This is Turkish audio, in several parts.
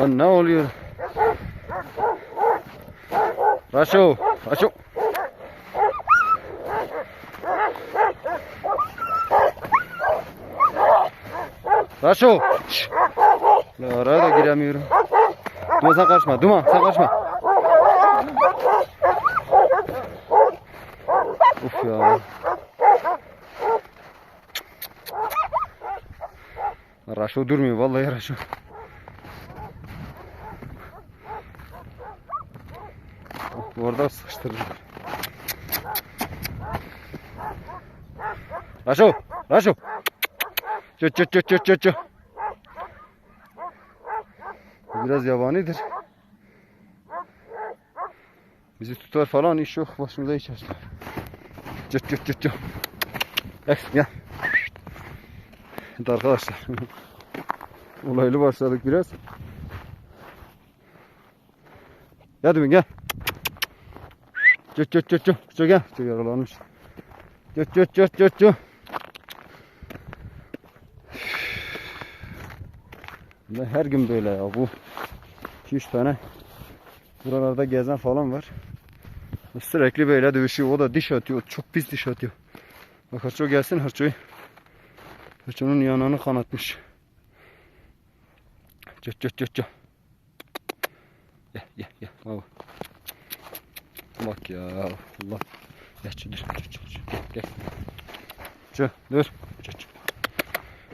Lan ne oluyor? Raşo, Raşo. Raşo. Ya araya da giremiyorum. Duma sen kaçma, Duma sen kaçma. Uf ya. Raşo durmuyor vallahi Raşo. Orada sıkıştırdı. Raşo, Raşo. Çö çö çö çö çö. Bu Biraz yabanidir. Bizi tutar falan iş yok başımıza iş açar. Çö çö çö çö. Gel. Evet arkadaşlar. Olaylı başladık biraz. Düğün gel. Çöt çöt çöt. Çöt gel. Çöt yaralanmış. Çöt çöt çöt çöt. Ve her gün böyle ya bu. 2-3 tane buralarda gezen falan var. Sürekli böyle dövüşüyor. O da diş atıyor. Çok pis diş atıyor. Bak Hırço gelsin Hırço'yu. Hırço'nun yanağını kanatmış. Çöt çöt çöt çöt. Gel gel gel. Baba. Bak ya Allah. Çö dur. Çö, çö, çö. Gel. Dur. Çö.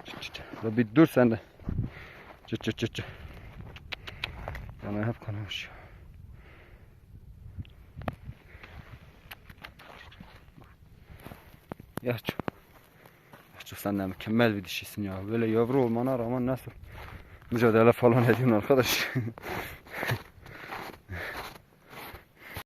Çö, çö, çö. Ya bir dur sen de. Çö çö çö çö. Yana hep kanamış. Ya. Ya çö sen de mükemmel bir dişisin ya. Böyle yavru olmana rağmen nasıl mücadele falan ediyorsun arkadaş.